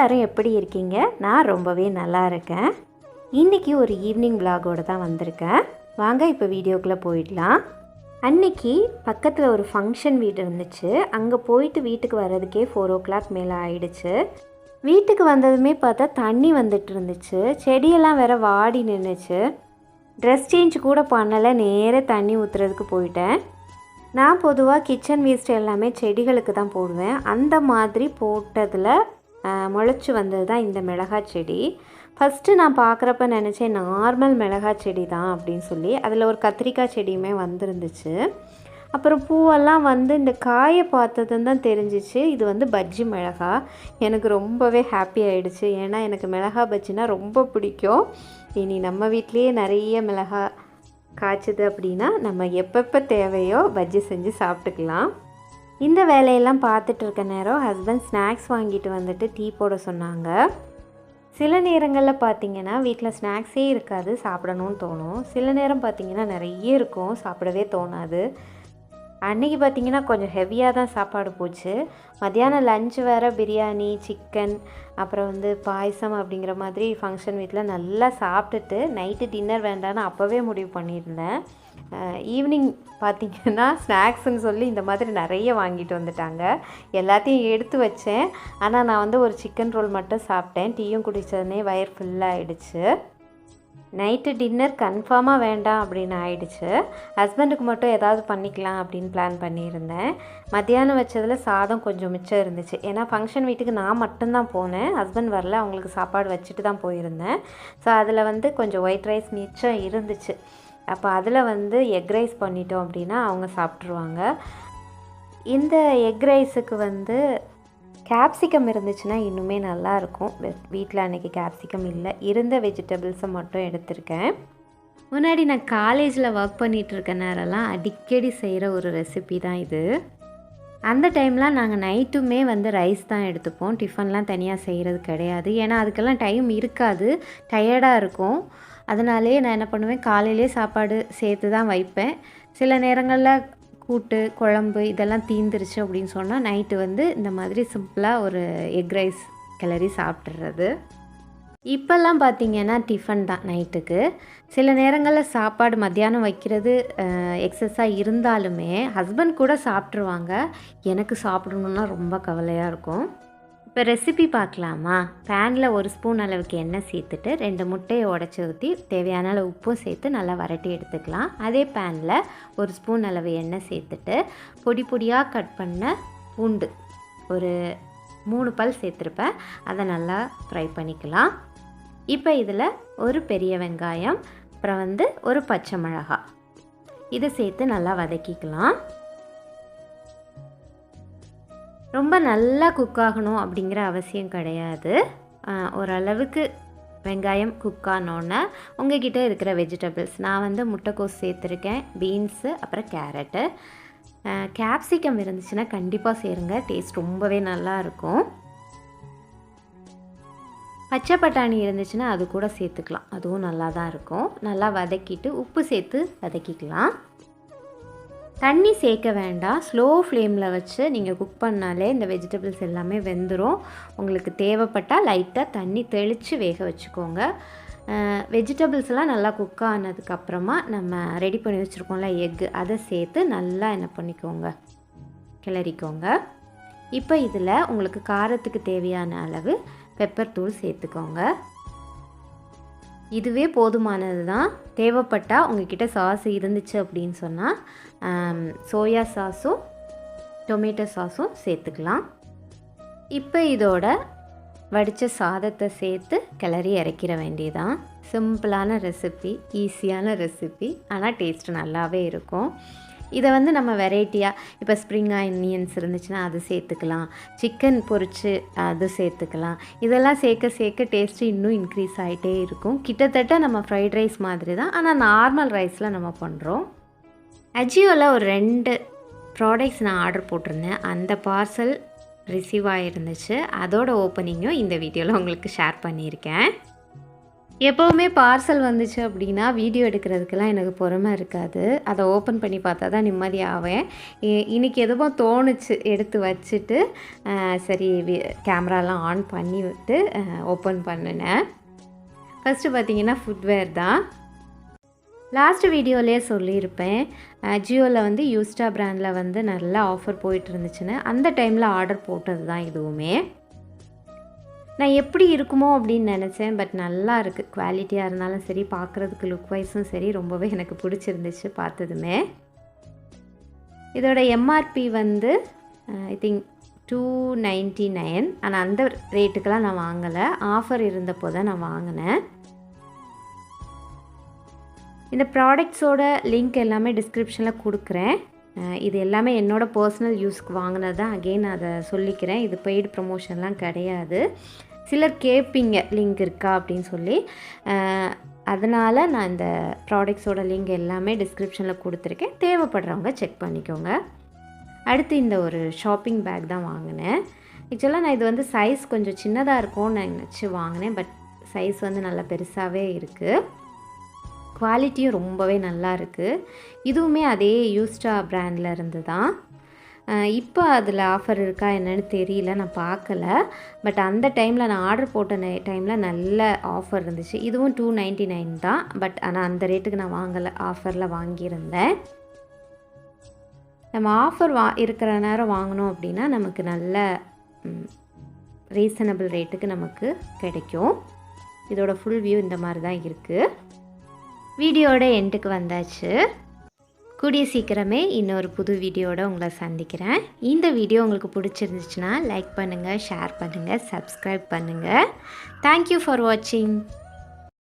எல்லாரும் எப்படி இருக்கீங்க? நான் ரொம்பவே நல்லா இருக்கேன். இன்றைக்கி ஒரு ஈவினிங் விலாகோடு தான் வந்திருக்கேன். வாங்க இப்போ வீடியோக்குள்ளே போயிடலாம். அன்னைக்கு பக்கத்தில் ஒரு ஃபங்க்ஷன் வீடு இருந்துச்சு. அங்கே போயிட்டு வீட்டுக்கு வர்றதுக்கே ஃபோர் ஓ கிளாக் மேலே ஆயிடுச்சு. வீட்டுக்கு வந்ததுமே பார்த்தா தண்ணி வந்துட்டு இருந்துச்சு. செடியெல்லாம் வேற வாடி நின்றுச்சு ட்ரெஸ் சேஞ்ச் கூட பண்ணலை. நேராக தண்ணி ஊற்றுறதுக்கு போயிட்டேன். நான் பொதுவாக கிச்சன் வேஸ்ட் எல்லாமே செடிகளுக்கு தான் போடுவேன். அந்த மாதிரி போட்டதில் முளைச்சி வந்தது தான் இந்த மிளகாய் செடி. ஃபஸ்ட்டு நான் பார்க்குறப்ப நினச்சேன் நார்மல் மிளகாய் செடி தான் அப்படின்னு சொல்லி. அதில் ஒரு கத்திரிக்காய் செடியுமே வந்திருந்துச்சு. அப்புறம் பூவெல்லாம் வந்து இந்த காயை பார்த்ததுன்னு தான் தெரிஞ்சிச்சு இது வந்து பஜ்ஜி மிளகா எனக்கு ரொம்பவே ஹாப்பி ஆகிடுச்சு ஏன்னா எனக்கு மிளகா பஜ்ஜினா ரொம்ப பிடிக்கும். இனி நம்ம வீட்லேயே நிறைய மிளகா காய்ச்சது அப்படின்னா நம்ம எப்பப்போ தேவையோ பஜ்ஜி செஞ்சு சாப்பிட்டுக்கலாம். இந்த வேலையெல்லாம் பார்த்துட்டு இருக்க நேரம் ஹஸ்பண்ட் ஸ்நாக்ஸ் வாங்கிட்டு வந்துட்டு டீ போட சொன்னாங்க. சில நேரங்களில் பார்த்தீங்கன்னா வீட்டில் ஸ்நாக்ஸே இருக்காது சாப்பிடணும்னு தோணும். சில நேரம் பார்த்தீங்கன்னா நிறைய இருக்கும் சாப்பிடவே தோணாது. அன்றைக்கி பார்த்தீங்கன்னா கொஞ்சம் ஹெவியாக தான் சாப்பாடு போச்சு. மத்தியானம் லஞ்ச் வேறு பிரியாணி சிக்கன் அப்புறம் வந்து பாயசம் அப்படிங்கிற மாதிரி ஃபங்க்ஷன் வீட்டில் நல்லா சாப்பிட்டுட்டு நைட்டு டின்னர் வேண்டான்னு அப்போவே முடிவு பண்ணியிருந்தேன். ஈவினிங் பார்த்திங்கன்னா ஸ்நாக்ஸுன்னு சொல்லி இந்த மாதிரி நிறைய வாங்கிட்டு வந்துட்டாங்க. எல்லாத்தையும் எடுத்து வச்சேன். ஆனால் நான் வந்து ஒரு சிக்கன் ரோல் மட்டும் சாப்பிட்டேன். டீயும் குடித்ததுனே ஃபுல்லாக ஃபுல்லாகிடுச்சு நைட்டு டின்னர் கன்ஃபார்மாக வேண்டாம் அப்படின்னு ஆயிடுச்சு. ஹஸ்பண்டுக்கு மட்டும் ஏதாவது பண்ணிக்கலாம் அப்படின்னு பிளான் பண்ணியிருந்தேன். மத்தியானம் வச்சதில் சாதம் கொஞ்சம் மிச்சம் இருந்துச்சு. ஏன்னா ஃபங்க்ஷன் வீட்டுக்கு நான் மட்டும்தான் போனேன். ஹஸ்பண்ட் வரல அவங்களுக்கு சாப்பாடு வச்சுட்டு தான் போயிருந்தேன். ஸோ அதில் வந்து கொஞ்சம் ஒயிட் ரைஸ் மிச்சம் இருந்துச்சு. அப்போ அதில் வந்து எக் ரைஸ் பண்ணிட்டோம் அப்படின்னா அவங்க சாப்பிட்ருவாங்க இந்த எக் ரைஸுக்கு வந்து கேப்சிகம் இருந்துச்சுன்னா இன்னுமே நல்லாயிருக்கும். வீட்டில் அன்றைக்கி கேப்சிகம் இல்லை. இருந்த வெஜிடபிள்ஸை மட்டும் எடுத்திருக்கேன். முன்னாடி நான் காலேஜில் ஒர்க் பண்ணிகிட்ருக்க நேரம்லாம் அடிக்கடி செய்கிற ஒரு ரெசிபி தான் இது. அந்த டைம்லாம் நாங்கள் நைட்டுமே வந்து ரைஸ் தான் எடுத்துப்போம். டிஃபன்லாம் தனியாக செய்கிறது கிடையாது. ஏன்னா அதுக்கெல்லாம் டைம் இருக்காது. டயர்டாக இருக்கும். அதனாலே நான் என்ன பண்ணுவேன்? காலையிலே சாப்பாடு சேர்த்து தான் வைப்பேன். சில நேரங்களில் கூட்டு குழம்பு இதெல்லாம் தீந்துருச்சு அப்படின்னு சொன்னால் நைட்டு வந்து இந்த மாதிரி சிம்பிளாக ஒரு எக் ரைஸ் கிளறி சாப்பிட்றது இப்போல்லாம் பார்த்தீங்கன்னா டிஃபன் தான் நைட்டுக்கு சில நேரங்களில் சாப்பாடு மத்தியானம் வைக்கிறது எக்ஸஸாக இருந்தாலுமே ஹஸ்பண்ட் கூட சாப்பிட்ருவாங்க எனக்கு சாப்பிடணுன்னா ரொம்ப கவலையாக இருக்கும். இப்போ ரெசிபி பார்க்கலாமா? பேனில் ஒரு ஸ்பூன் அளவுக்கு எண்ணெய் சேர்த்துட்டு ரெண்டு முட்டையை உடச்சி ஊற்றி தேவையான அளவு உப்பும் சேர்த்து நல்லா வரட்டி எடுத்துக்கலாம். அதே பேனில் ஒரு ஸ்பூன் அளவு எண்ணெய் சேர்த்துட்டு பொடி பொடியாக கட் பண்ண பூண்டு ஒரு மூணு பல் சேர்த்துருப்பேன். அதை நல்லா ஃப்ரை பண்ணிக்கலாம். இப்போ இதில் ஒரு பெரிய வெங்காயம் அப்புறம் வந்து ஒரு பச்சை மிளகாய். இதை சேர்த்து நல்லா வதக்கிக்கலாம். ரொம்ப நல்லா குக் ஆகணும் அப்படிங்கிற அவசியம் கிடையாது. ஓரளவுக்கு வெங்காயம் குக் ஆனோன்னே உங்ககிட்ட இருக்கிற வெஜிடபிள்ஸ் நான் வந்து முட்டைக்கோஸ் சேர்த்துருக்கேன் பீன்ஸு அப்புறம் கேரட்டு கேப்சிகம் இருந்துச்சுன்னா கண்டிப்பாக சேருங்க. டேஸ்ட் ரொம்பவே நல்லா இருக்கும். பச்சை பட்டாணி இருந்துச்சுன்னா அது கூட சேர்த்துக்கலாம். அதுவும் நல்லா தான் இருக்கும். நல்லா வதக்கிட்டு உப்பு சேர்த்து வதக்கிக்கலாம். தண்ணி சேர்க்க வேண்டாம். ஸ்லோ ஃப்ளேமில் வச்சு நீங்கள் குக் பண்ணாலே இந்த வெஜிடபிள்ஸ் எல்லாமே வெந்துடும் உங்களுக்கு தேவைப்பட்டால் லைட்டாக தண்ணி தெளித்து வேக வச்சுக்கோங்க. வெஜிடபிள்ஸ்லாம் நல்லா குக் ஆனதுக்கப்புறமா நம்ம ரெடி பண்ணி வச்சுருக்கோம்ல எக்கு அதை சேர்த்து நல்லா என்ன பண்ணிக்கோங்க கிளறிக்கோங்க. இப்போ இதில் உங்களுக்கு காரத்துக்கு தேவையான அளவு பெப்பர் தூள் சேர்த்துக்கோங்க. இதுவே போதுமானது தான் தேவைப்பட்டால் உங்ககிட்ட சாஸ் இருந்துச்சு அப்படின்னு சொன்னால் சோயா சாஸும் டொமேட்டோ சாஸும் சேர்த்துக்கலாம். இப்போ இதோட வடித்த சாதத்தை சேர்த்து கிளறி இறக்கிற வேண்டியதான் சிம்பிளான ரெசிபி ஈஸியான ரெசிபி ஆனால் டேஸ்ட் நல்லாவே இருக்கும். இதை வந்து நம்ம வெரைட்டியாக இப்போ ஸ்ப்ரிங் ஆனியன்ஸ் இருந்துச்சுன்னா அது சேர்த்துக்கலாம். சிக்கன் பொரிச்சு அது சேர்த்துக்கலாம். இதெல்லாம் சேர்க்க சேர்க்க டேஸ்ட்டு இன்னும் இன்க்ரீஸ் ஆகிட்டே இருக்கும். கிட்டத்தட்ட நம்ம ஃப்ரைட் ரைஸ் மாதிரி தான் ஆனால் நார்மல் ரைஸில் நம்ம பண்ணுறோம் அஜியோவில் ஒரு ரெண்டு ப்ராடக்ட்ஸ் நான் ஆர்டர் போட்டிருந்தேன். அந்த பார்சல் ரிசீவ் ஆகிருந்துச்சு அதோட ஓப்பனிங்கும் இந்த வீடியோவில் உங்களுக்கு ஷேர் பண்ணியிருக்கேன். எப்போவுமே பார்சல் வந்துச்சு அப்படின்னா வீடியோ எடுக்கிறதுக்கெல்லாம் எனக்கு பொறுமை இருக்காது. அதை ஓப்பன் பண்ணி பார்த்தா தான் நிம்மதியாவேன். இ- இன்னைக்கு எதுவும் தோணுச்சு எடுத்து வச்சுட்டு சரி கேமராலாம் ஆன் பண்ணி விட்டு ஓப்பன் பண்ணினேன். ஃபஸ்ட்டு பார்த்தீங்கன்னா ஃபுட்வேர் தான். லாஸ்ட் வீடியோலேயே சொல்லியிருப்பேன். ஜியோவில் வந்து யூஸ்டா பிராண்டில் வந்து நல்லா ஆஃபர் போயிட்டு இருந்துச்சுன்னு. அந்த டைமில் ஆர்டர் போட்டது தான் இதுவுமே. நான் எப்படி இருக்குமோ அப்படின்னு நினச்சேன். பட் நல்லா இருக்குது குவாலிட்டியாக இருந்தாலும் சரி பார்க்குறதுக்கு லுக் வைஸும் சரி ரொம்பவே எனக்கு பிடிச்சிருந்துச்சு பார்த்ததுமே. இதோட எம்ஆர்பி வந்து I think two ninety nine ஆனால் அந்த ரேட்டுக்கெல்லாம் நான் வாங்கலை. ஆஃபர் இருந்தப்போ தான் நான் வாங்கினேன். இந்த ப்ராடக்ட்ஸோட லிங்க் எல்லாமே டிஸ்கிரிப்ஷனில் கொடுக்குறேன். Uh, இது எல்லாமே என்னோடய பர்சனல் யூஸ்க்கு வாங்கினது தான். அகெயின் அதை சொல்லிக்கிறேன். இது பெய்டு ப்ரமோஷன்லாம் கிடையாது. சிலர் கேட்பீங்க லிங்க் இருக்கா அப்படின்னு சொல்லி. அதனால் நான் இந்த ப்ராடக்ட்ஸோட லிங்க் எல்லாமே டிஸ்கிரிப்ஷனில் கொடுத்துருக்கேன். தேவைப்படுறவங்க செக் பண்ணிக்கோங்க. அடுத்து இந்த ஒரு ஷாப்பிங் பேக் தான் வாங்கினேன். ஆக்சுவலாக நான் இது வந்து சைஸ் கொஞ்சம் சின்னதாக இருக்கும்னு நான் நினச்சி வாங்கினேன். பட் சைஸ் வந்து நல்லா பெருசாகவே இருக்குது குவாலிட்டியும் ரொம்பவே நல்லா இருக்குது இதுவுமே அதே யூஸ்டா பிராண்டில் இருந்து தான். இப்போ அதில் ஆஃபர் இருக்கா என்னன்னு தெரியல நான் பார்க்கல. பட் அந்த டைமில் நான் ஆர்டர் போட்ட டைமில் நல்ல ஆஃபர் இருந்துச்சு. இதுவும் டூ நைன்ட்டி நைன் தான். பட் ஆனால் அந்த ரேட்டுக்கு நான் வாங்கலை ஆஃபரில் வாங்கியிருந்தேன். நம்ம ஆஃபர் வா இருக்கிற நேரம் வாங்கினோம் அப்படின்னா நமக்கு நல்ல ரீசனபிள் ரேட்டுக்கு நமக்கு கிடைக்கும். இதோட ஃபுல் வியூ இந்த மாதிரி தான் இருக்குது வீடியோட எண்டுக்கு வந்தாச்சு. கூடிய சீக்கிரமே இன்னொரு புது வீடியோட உங்களை சந்திக்கிறேன். இந்த வீடியோ உங்களுக்கு பிடிச்சிருந்துச்சுன்னா லைக் பண்ணுங்கள் ஷேர் பண்ணுங்கள் சப்ஸ்கிரைப் பண்ணுங்கள் தேங்க்யூ ஃபார் வாட்சிங்